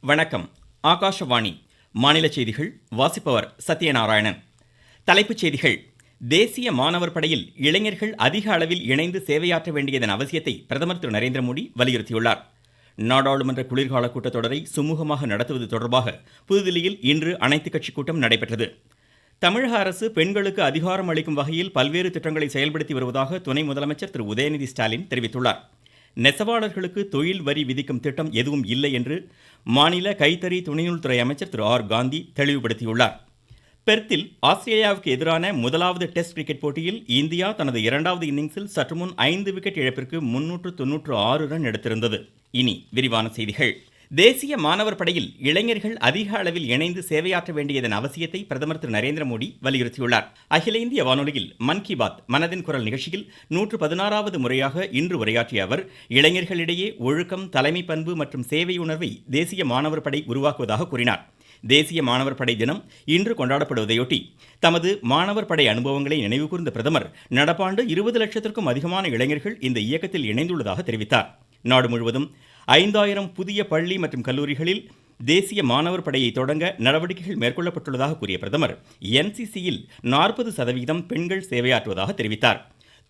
வணக்கம். ஆகாஷவாணி. மாநில செய்திகள் வாசிப்பவர் சத்யநாராயணன். தலைப்புச் செய்திகள். தேசிய மாணவர் படையில் இளைஞர்கள் அதிக அளவில் இணைந்து சேவையாற்ற வேண்டியதன் அவசியத்தை பிரதமர் திரு நரேந்திர மோடி வலியுறுத்தியுள்ளார். நாடாளுமன்ற குளிர்கால கூட்டத்தொடரை சுமூகமாக நடத்துவது தொடர்பாக புதுதில்லியில் இன்று அனைத்துக் கட்சி கூட்டம் நடைபெற்றது. தமிழக அரசு பெண்களுக்கு அதிகாரம் அளிக்கும் வகையில் பல்வேறு திட்டங்களை செயல்படுத்தி வருவதாக துணை முதலமைச்சர் திரு. உதயநிதி ஸ்டாலின் தெரிவித்துள்ளார். நெசவாளர்களுக்கு தொழில் வரி விதிக்கும் திட்டம் எதுவும் இல்லை என்று மாநில கைத்தறி துணைநூல்துறை அமைச்சர் திரு. ஆர். காந்தி தெளிவுபடுத்தியுள்ளார். பெர்த்தில் ஆஸ்திரேலியாவுக்கு எதிரான முதலாவது டெஸ்ட் கிரிக்கெட் போட்டியில் இந்தியா தனது இரண்டாவது இன்னிங்ஸில் சற்றுமுன் ஐந்து விக்கெட் இழப்பிற்கு முன்னூற்று தொன்னூற்று ஆறு ரன் எடுத்திருந்தது. இனி விரிவான செய்திகள். தேசிய மாணவர் படையில் இளைஞர்கள் அதிக அளவில் இணைந்து சேவையாற்ற வேண்டியதன் அவசியத்தை பிரதமர் திரு நரேந்திர மோடி வலியுறுத்தியுள்ளார். அகில இந்திய வானொலியில் மன் கி பாத் மனதின் குரல் நிகழ்ச்சியில் நூற்று பதினாறாவது முறையாக இன்று உரையாற்றிய அவர் இளைஞர்களிடையே ஒழுக்கம் தலைமை பண்பு மற்றும் சேவை உணர்வை தேசிய மாணவர் படை உருவாக்குவதாக கூறினார். தேசிய மாணவர் படை தினம் இன்று கொண்டாடப்படுவதையொட்டி தமது மாணவர் படை அனுபவங்களை நினைவுகூர்ந்த பிரதமர் நடப்பாண்டு இருபது லட்சத்திற்கும் அதிகமான இளைஞர்கள் இந்த இயக்கத்தில் இணைந்துள்ளதாக தெரிவித்தார். நாடு முழுவதும் ஐந்தாயிரம் புதிய பள்ளி மற்றும் கல்லூரிகளில் தேசிய மாணவர் படையை தொடங்க நடவடிக்கைகள் மேற்கொள்ளப்பட்டுள்ளதாக கூறிய பிரதமர் என்சிசியில் நாற்பது சதவீதம் பெண்கள் சேவையாற்றுவதாக தெரிவித்தார்.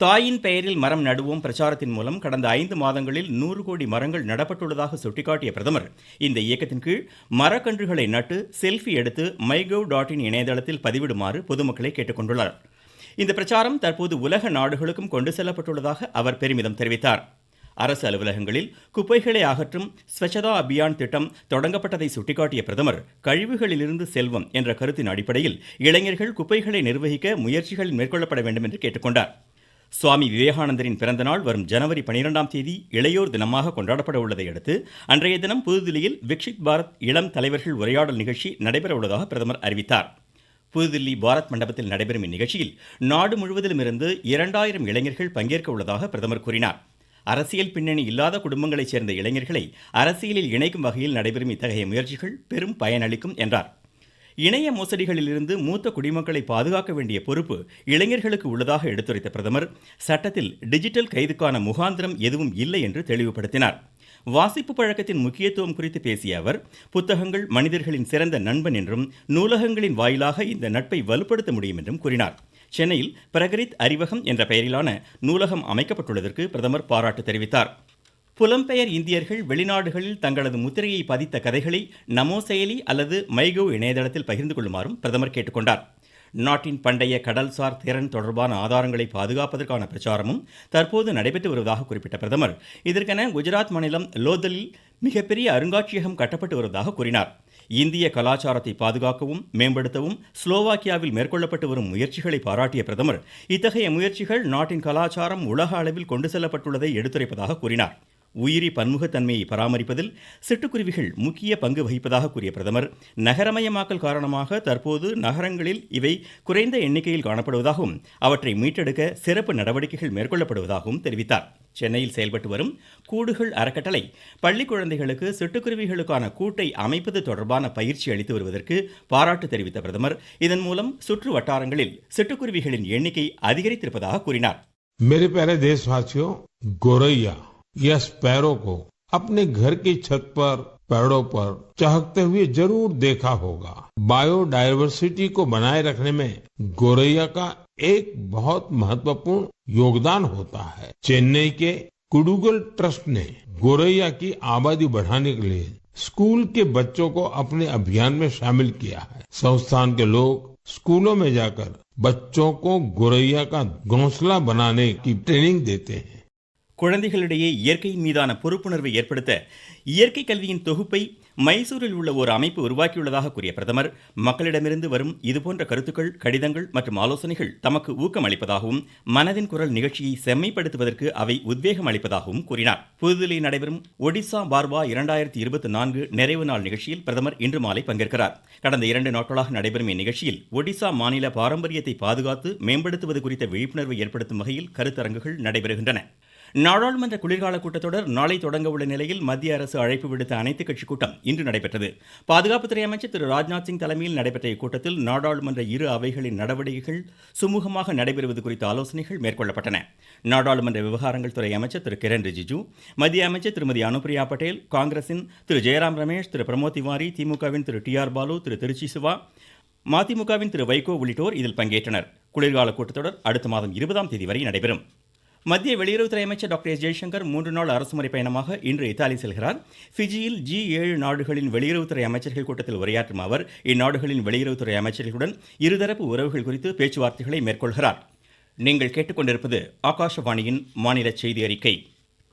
தாயின் பெயரில் மரம் நடுவோம் பிரச்சாரத்தின் மூலம் கடந்த ஐந்து மாதங்களில் நூறு கோடி மரங்கள் நடப்பட்டுள்ளதாக சுட்டிக்காட்டிய பிரதமர். இந்த இயக்கத்தின் கீழ் மரக்கன்றுகளை நட்டு செல்ஃபி எடுத்து மைகவ் டாட் இன் இணையதளத்தில் பதிவிடுமாறு பொதுமக்களை கேட்டுக்கொண்டுள்ளார். இந்த பிரச்சாரம் தற்போது உலக நாடுகளுக்கும் கொண்டு செல்லப்பட்டுள்ளதாக அவர் பெருமிதம் தெரிவித்தார். அரசு அலுவலகங்களில் குப்பைகளை அகற்றும் ஸ்வச்சதா அபியான் திட்டம் தொடங்கப்பட்டதை சுட்டிக்காட்டிய பிரதமர் கழிவுகளிலிருந்து செல்வம் என்ற கருத்தின் அடிப்படையில் இளைஞர்கள் குப்பைகளை நிர்வகிக்க முயற்சிகள் மேற்கொள்ளப்பட வேண்டும் என்று கேட்டுக்கொண்டார். சுவாமி விவேகானந்தரின் பிறந்தநாள் வரும் ஜனவரி பனிரெண்டாம் தேதி இளையோர் தினமாக கொண்டாடப்பட உள்ளதை அடுத்து அன்றைய தினம் புதுதில்லியில் விக்ஷித் பாரத் இளம் தலைவர்கள் உரையாடல் நிகழ்ச்சி நடைபெற உள்ளதாக பிரதமர் அறிவித்தார். புதுதில்லி பாரத் மண்டபத்தில் நடைபெறும் இந்நிகழ்ச்சியில் நாடு முழுவதிலும் இருந்து இரண்டாயிரம் இளைஞர்கள் பங்கேற்க உள்ளதாக பிரதமர் கூறினார். அரசியல் பின்னணி இல்லாத குடும்பங்களைச் சேர்ந்த இளைஞர்களை அரசியலில் இணைக்கும் வகையில் நடைபெறும் இத்தகைய முயற்சிகள் பெரும் பயனளிக்கும் என்றார். இணைய மோசடிகளிலிருந்து மூத்த குடிமக்களை பாதுகாக்க வேண்டிய பொறுப்பு இளைஞர்களுக்கு உள்ளதாக எடுத்துரைத்த பிரதமர் சட்டத்தில் டிஜிட்டல் கைதுக்கான முகாந்திரம் எதுவும் இல்லை என்று தெளிவுபடுத்தினார். வாசிப்பு பழக்கத்தின் முக்கியத்துவம் குறித்து பேசிய அவர் புத்தகங்கள் மனிதர்களின் சிறந்த நண்பன் என்றும் நூலகங்களின் வாயிலாக இந்த நட்பை வலுப்படுத்த முடியும் என்றும் கூறினார். சென்னையில் பிரகரித் அறிவகம் என்ற பெயரிலான நூலகம் அமைக்கப்பட்டுள்ளதற்கு பிரதமர் பாராட்டு தெரிவித்தார். புலம்பெயர் இந்தியர்கள் வெளிநாடுகளில் தங்களது முத்திரையை பதித்த கதைகளை நமோ செயலி அல்லது மைகோ இணையதளத்தில் பகிர்ந்து கொள்ளுமாறும் பிரதமர் கேட்டுக்கொண்டார். நாட்டின் பண்டைய கடல்சார் திறன் தொடர்பான ஆதாரங்களை பாதுகாப்பதற்கான பிரச்சாரமும் தற்போது நடைபெற்று வருவதாக குறிப்பிட்ட பிரதமர். இதற்கென குஜராத் மாநிலம் லோதலில் மிகப்பெரிய அருங்காட்சியகம் கட்டப்பட்டு வருவதாக கூறினார். இந்திய கலாச்சாரத்தை பாதுகாக்கவும் மேம்படுத்தவும் ஸ்லோவாக்கியாவில் மேற்கொள்ளப்பட்டு வரும் முயற்சிகளை பாராட்டிய பிரதமர் இத்தகைய முயற்சிகள் நாட்டின் கலாச்சாரம் உலக அளவில் கொண்டு செல்லப்பட்டுள்ளதை எடுத்துரைப்பதாக கூறினார். உயிரி பன்முகத்தன்மையை பராமரிப்பதில் சிட்டுக்குருவிகள் முக்கிய பங்கு வகிப்பதாக கூறிய பிரதமர் நகரமயமாக்கல் காரணமாக தற்போது நகரங்களில் இவை குறைந்த எண்ணிக்கையில் காணப்படுவதாகவும் அவற்றை மீட்டெடுக்க சிறப்பு நடவடிக்கைகள் மேற்கொள்ளப்படுவதாகவும் தெரிவித்தார் சென்னையில் செயல்பட்டு வரும் கூடுகள் அறக்கட்டளை பள்ளி குழந்தைகளுக்கு சிட்டுக்குருவிகளுக்கான கூட்டை அமைப்பது தொடர்பான பயிற்சி அளித்து வருவதற்கு பாராட்டு தெரிவித்த பிரதமர் இதன் மூலம் சுற்று வட்டாரங்களில் சிட்டுக்குருவிகளின் எண்ணிக்கை அதிகரித்திருப்பதாக கூறினார் मेरे प्यारे देशवासियों गोरैया या स्पैरो को। अपने घर की छत पर पेड़ों पर चहकते हुए ज़रूर देखा होगा। बायोडायवर्सिटी को बनाए रखने में गोरैया का एक बहुत महत्वपूर्ण योगदान होता है। चेन्नई के कुडुगल ट्रस्ट ने गोरैया की आबादी बढ़ाने के लिए स्कूल के बच्चों को अपने अभियान में शामिल किया है। संस्थान के लोग स्कूलों में जाकर बच्चों को गोरैया का घोंसला बनाने की ट्रेनिंग देते हैं। குழந்தைகளிடையே இயற்கையின் மீதான பொறுப்புணர்வை ஏற்படுத்த இயற்கை கல்வியின் தொகுப்பை மைசூரில் உள்ள ஒரு அமைப்பு உருவாக்கியுள்ளதாக கூறிய பிரதமர் மக்களிடமிருந்து வரும் இதுபோன்ற கருத்துக்கள் கடிதங்கள் மற்றும் ஆலோசனைகள் தமக்கு ஊக்கம் அளிப்பதாகவும் மனதின் குரல் நிகழ்ச்சியை செம்மைப்படுத்துவதற்கு அவை உத்வேகம் அளிப்பதாகவும் கூறினார். புதுதில்லியில் நடைபெறும் ஒடிசா பார்வா இரண்டாயிரத்தி இருபத்தி நான்கு நிறைவு நாள் நிகழ்ச்சியில் பிரதமர் இன்று மாலை பங்கேற்கிறார். கடந்த இரண்டு நாட்களாக நடைபெறும் இந்நிகழ்ச்சியில் ஒடிசா மாநில பாரம்பரியத்தை பாதுகாத்து மேம்படுத்துவது குறித்த விழிப்புணர்வை ஏற்படுத்தும் வகையில் கருத்தரங்குகள் நடைபெறுகின்றன. நாடாளுமன்ற குளிர்கால கூட்டத்தொடர் நாளை தொடங்க உள்ள நிலையில் மத்திய அரசு அழைப்பு விடுத்த அனைத்துக் கட்சி கூட்டம் இன்று நடைபெற்றது. பாதுகாப்புத்துறை அமைச்சர் திரு ராஜ்நாத் சிங் தலைமையில் நடைபெற்ற இக்கூட்டத்தில் நாடாளுமன்ற இரு அவைகளின் நடவடிக்கைகள் சுமூகமாக நடைபெறுவது குறித்த ஆலோசனைகள் மேற்கொள்ளப்பட்டன. நாடாளுமன்ற விவகாரங்கள் துறை அமைச்சர் திரு கிரண் ரிஜிஜு மத்திய அமைச்சர் திருமதி அனுப்பிரியா பட்டேல் காங்கிரசின் திரு ஜெயராம் ரமேஷ் திரு பிரமோத் திவாரி திமுகவின் திரு டி ஆர் பாலு திரு திருச்சி சிவா மதிமுகவின் திரு வைகோ உள்ளிட்டோர் இதில் பங்கேற்றனர். குளிர்கால கூட்டத்தொடர் அடுத்த மாதம் இருபதாம் தேதி வரை நடைபெறும். மத்திய வெளியுறவுத்துறை அமைச்சர் டாக்டர் எஸ் ஜெய்சங்கர் மூன்று நாள் அரசுமுறை பயணமாக இன்று இத்தாலி செல்கிறார். ஃபிஜியில் ஜி ஏழு நாடுகளின் வெளியுறவுத்துறை அமைச்சர்கள் கூட்டத்தில் உரையாற்றும் அவர் இந்நாடுகளின் வெளியுறவுத்துறை அமைச்சர்களுடன் இருதரப்பு உறவுகள் குறித்து பேச்சுவார்த்தைகளை மேற்கொள்கிறார். நீங்கள் கேட்டுக்கொண்டிருப்பது ஆகாஷவாணியின் மாநில செய்தி அறிக்கை.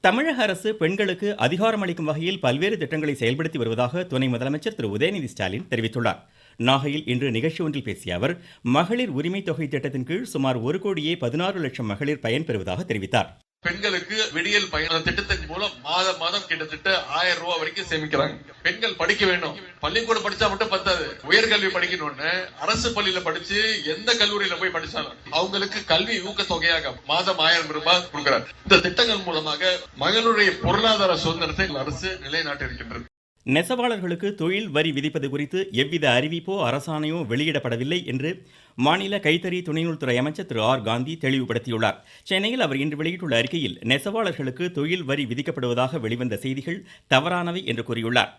தமிழக அரசு பெண்களுக்கு அதிகாரம் அளிக்கும் வகையில் பல்வேறு திட்டங்களை செயல்படுத்தி வருவதாக துணை முதலமைச்சர் திரு உதயநிதி ஸ்டாலின் தெரிவித்துள்ளார். நாகையில் இன்று நிகழ்ச்சி ஒன்றில் பேசிய அவர் மகளிர் உரிமை தொகை திட்டத்தின் கீழ் சுமார் ஒரு கோடியே பதினாறு லட்சம் மகளிர் பயன்பெறுவதாக தெரிவித்தார். பெண்களுக்கு விடியல் பயண திட்டத்தின் மூலம் மாதம் மாதம் கிட்டத்தட்ட ஆயிரம் ரூபாய் வரைக்கும் சேமிக்கிறாங்க. பெண்கள் படிக்க வேண்டும். பள்ளிக்கூடம் படிச்சா மட்டும் பத்தாது. உயர்கல்வி படிக்கணும்னு அரசு பள்ளியில படிச்சு எந்த கல்லூரியில போய் படிச்சாலும் அவங்களுக்கு கல்வி ஊக்க தொகையாக மாதம் ஆயிரம் ரூபாய் கொடுக்கிறார் இந்த திட்டங்கள் மூலமாக மகளுடைய பொருளாதார சுதந்திரத்தை அரசு நிலைநாட்டி இருக்கின்றது நெசவாளர்களுக்கு தொழில் வரி விதிப்பது குறித்து எவ்வித அறிவிப்போ அரசாணையோ வெளியிடப்படவில்லை என்று மாநில கைத்தறி துணைநூல்துறை அமைச்சர் திரு ஆர் காந்தி தெளிவுபடுத்தியுள்ளார். சென்னையில் அவர் இன்று வெளியிட்டுள்ள அறிக்கையில் நெசவாளர்களுக்கு தொழில் வரி விதிக்கப்படுவதாக வெளிவந்த செய்திகள் தவறானவை என்று கூறியுள்ளார்.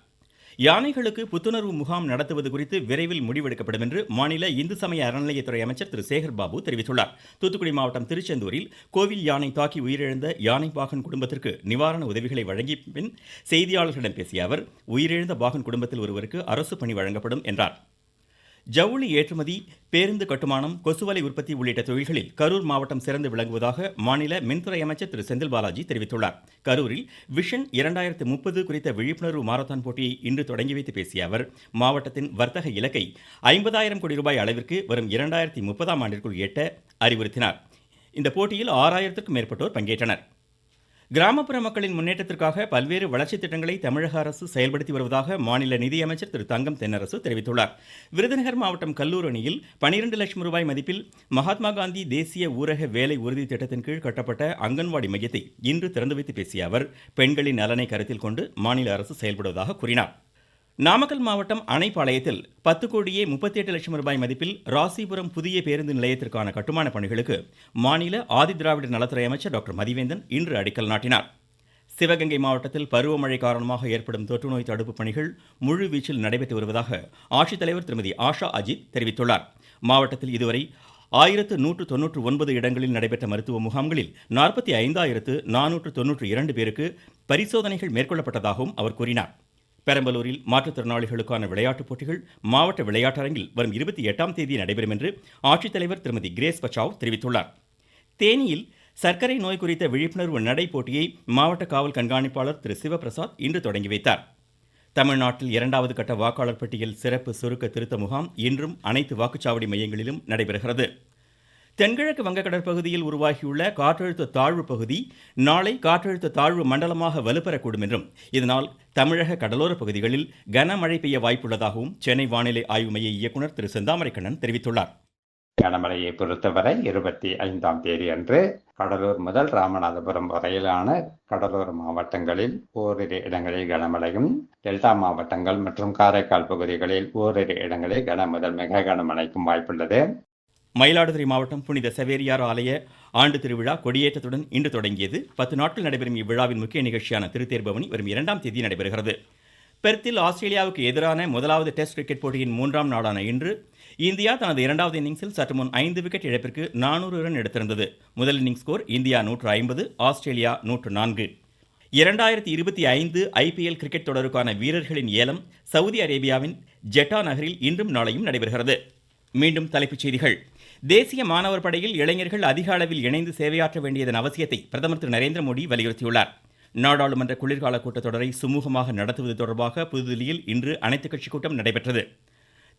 யானைகளுக்கு புத்துணர்வு முகாம் நடத்துவது குறித்து விரைவில் முடிவெடுக்கப்படும் என்று மாநில இந்து சமய அறநிலையத்துறை அமைச்சர் திரு சேகர் பாபு தெரிவித்துள்ளார். தூத்துக்குடி மாவட்டம் திருச்செந்தூரில் கோவில் யானை தாக்கி உயிரிழந்த யானை பாகன் குடும்பத்திற்கு நிவாரண உதவிகளை வழங்கிய பின் செய்தியாளர்களிடம் பேசிய அவர் உயிரிழந்த பாகன் குடும்பத்தில் ஒருவருக்கு அரசு பணி வழங்கப்படும் என்றார். ஜவுளி ஏற்றுமதி பேருந்து கட்டுமானம் கொசுவலை உற்பத்தி உள்ளிட்ட தொழில்களில் கரூர் மாவட்டம் சிறந்து விளங்குவதாக மாநில மின்துறை அமைச்சர் திரு செந்தில் பாலாஜி தெரிவித்துள்ளார். கரூரில் விஷன் இரண்டாயிரத்து முப்பது குறித்த விழிப்புணர்வு மாரத்தான் போட்டியை இன்று தொடங்கி வைத்து பேசிய அவர் மாவட்டத்தின் வர்த்தக இலக்கை ஐம்பதாயிரம் கோடி ரூபாய் அளவிற்கு வரும் இரண்டாயிரத்தி முப்பதாம் ஆண்டிற்குள் எட்ட அறிவுறுத்தினார். இந்த போட்டியில் ஆறாயிரத்திற்கும் மேற்பட்டோர் பங்கேற்றனர். கிராமப்புற மக்களின் முன்னேற்றத்திற்காக பல்வேறு வளர்ச்சித் திட்டங்களை தமிழக அரசு செயல்படுத்தி வருவதாக மாநில நிதியமைச்சர் திரு தங்கம் தென்னரசு தெரிவித்துள்ளார். விருதுநகர் மாவட்டம் கல்லூர் அணியில் பனிரெண்டு லட்சம் ரூபாய் மதிப்பில் மகாத்மா காந்தி தேசிய ஊரக வேலை உறுதி திட்டத்தின் கீழ் கட்டப்பட்ட அங்கன்வாடி மையத்தை இன்று திறந்து வைத்து பேசிய அவர் பெண்களின் நலனை கருத்தில் கொண்டு மாநில அரசு செயல்படுவதாக கூறினார். நாமக்கல் மாவட்டம் அணைப்பாளையத்தில் பத்து கோடியே முப்பத்தி எட்டு லட்சம் ரூபாய் மதிப்பில் ராசிபுரம் புதிய பேருந்து நிலையத்திற்கான கட்டுமான பணிகளுக்கு மாநில ஆதிதிராவிடர் நலத்துறை அமைச்சர் டாக்டர் மதிவேந்தன் இன்று அடிக்கல் நாட்டினார். சிவகங்கை மாவட்டத்தில் பருவமழை காரணமாக ஏற்படும் தொற்றுநோய் தடுப்பு பணிகள் முழு வீச்சில் நடைபெற்று வருவதாக ஆட்சித்தலைவர் திருமதி ஆஷா அஜித் தெரிவித்துள்ளார். மாவட்டத்தில் இதுவரை ஆயிரத்து நூற்று தொன்னூற்று ஒன்பது இடங்களில் நடைபெற்ற மருத்துவ முகாம்களில் நாற்பத்தி ஐந்தாயிரத்து நானூற்று தொன்னூற்று இரண்டு பேருக்கு பரிசோதனைகள் மேற்கொள்ளப்பட்டதாகவும் அவர் கூறினார். பெரம்பலூரில் மாற்றுத்திறனாளிகளுக்கான விளையாட்டுப் போட்டிகள் மாவட்ட விளையாட்டரங்கில் வரும் இருபத்தி எட்டாம் தேதி நடைபெறும் என்று ஆட்சித்தலைவர் திருமதி கிரேஸ் பச்சாவ் தெரிவித்துள்ளார். தேனியில் சர்க்கரை நோய் குறித்த விழிப்புணர்வு நடை போட்டியை மாவட்ட காவல் கண்காணிப்பாளர் திரு சிவபிரசாத் இன்று தொடங்கி வைத்தார். தமிழ்நாட்டில் இரண்டாவது கட்ட வாக்காளர் பட்டியல் சிறப்பு சுருக்க திருத்த முகாம் இன்றும் அனைத்து வாக்குச்சாவடி மையங்களிலும் நடைபெறுகிறது. தென்கிழக்கு வங்கக்கடல் பகுதியில் உருவாகியுள்ள காற்றழுத்த தாழ்வு பகுதி நாளை காற்றழுத்த தாழ்வு மண்டலமாக வலுப்பெறக்கூடும் என்றும் இதனால் தமிழக கடலோர பகுதிகளில் கனமழை பெய்ய வாய்ப்புள்ளதாகவும் சென்னை வானிலை ஆய்வு மைய இயக்குநர் திரு செந்தாமரைக்கண்ணன் தெரிவித்துள்ளார். கனமழையை பொறுத்தவரை இருபத்தி ஐந்தாம் தேதி அன்று கடலூர் முதல் ராமநாதபுரம் வரையிலான கடலோர மாவட்டங்களில் ஓரிரு இடங்களில் கனமழையும் டெல்டா மாவட்டங்கள் மற்றும் காரைக்கால் பகுதிகளில் ஓரிரு இடங்களில் கன முதல் மிக கனமழைக்கும் வாய்ப்புள்ளது. மயிலாடுதுறை மாவட்டம் புனித செவேரியார் ஆலய ஆண்டு திருவிழா கொடியேற்றத்துடன் இன்று தொடங்கியது. பத்து நாட்கள் நடைபெறும் இவ்விழாவின் முக்கிய நிகழ்ச்சியான திருத்தேர்பவனி வரும் இரண்டாம் தேதி நடைபெறுகிறது. பெர்த்தில் ஆஸ்திரேலியாவுக்கு எதிரான முதலாவது டெஸ்ட் கிரிக்கெட் போட்டியின் மூன்றாம் நாளான இன்று இந்தியா தனது இரண்டாவது இன்னிங்ஸில் சற்று முன் ஐந்து விக்கெட் இழப்பிற்கு நானூறு ரன் எடுத்திருந்தது. முதல் இன்னிங்ஸ் ஸ்கோர் இந்தியா நூற்று ஐம்பது ஆஸ்திரேலியா நூற்று நான்கு. இரண்டாயிரத்தி இருபத்தி ஐந்து ஐபிஎல் கிரிக்கெட் தொடருக்கான வீரர்களின் ஏலம் சவுதி அரேபியாவின் ஜெட்டா நகரில் இன்றும் நாளையும் நடைபெறுகிறது. மீண்டும் தலைப்புச் செய்திகள். தேசிய மாணவர் படையில் இளைஞர்கள் அதிக அளவில் இணைந்து சேவையாற்ற வேண்டியதன் அவசியத்தை பிரதமர் திரு நரேந்திர மோடி வலியுறுத்தியுள்ளார். நாடாளுமன்ற குளிர்கால கூட்டத்தொடரை சுமூகமாக நடத்துவது தொடர்பாக புதுதில்லியில் இன்று அனைத்துக் கட்சி கூட்டம் நடைபெற்றது.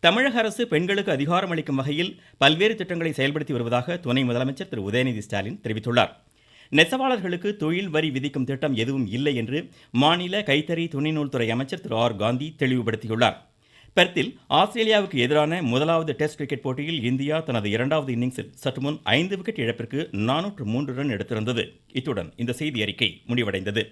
தமிழக அரசு பெண்களுக்கு அதிகாரம் அளிக்கும் வகையில் பல்வேறு திட்டங்களை செயல்படுத்தி வருவதாக துணை முதலமைச்சர் திரு உதயநிதி ஸ்டாலின் தெரிவித்துள்ளார். நெசவாளர்களுக்கு தொழில் வரி விதிக்கும் திட்டம் எதுவும் இல்லை என்று மாநில கைத்தறி துணிநூல்துறை அமைச்சர் திரு ஆர் காந்தி தெளிவுபடுத்தியுள்ளார். பெர்த்தில் ஆஸ்திரேலியாவுக்கு எதிரான முதலாவது டெஸ்ட் கிரிக்கெட் போட்டியில் இந்தியா தனது இரண்டாவது இன்னிங்ஸில் சற்று முன் ஐந்து விக்கெட் இழப்பிற்கு நானூற்று மூன்று ரன் எடுத்திருந்தது. இத்துடன் இந்த செய்தி அறிக்கை முடிவடைந்தது.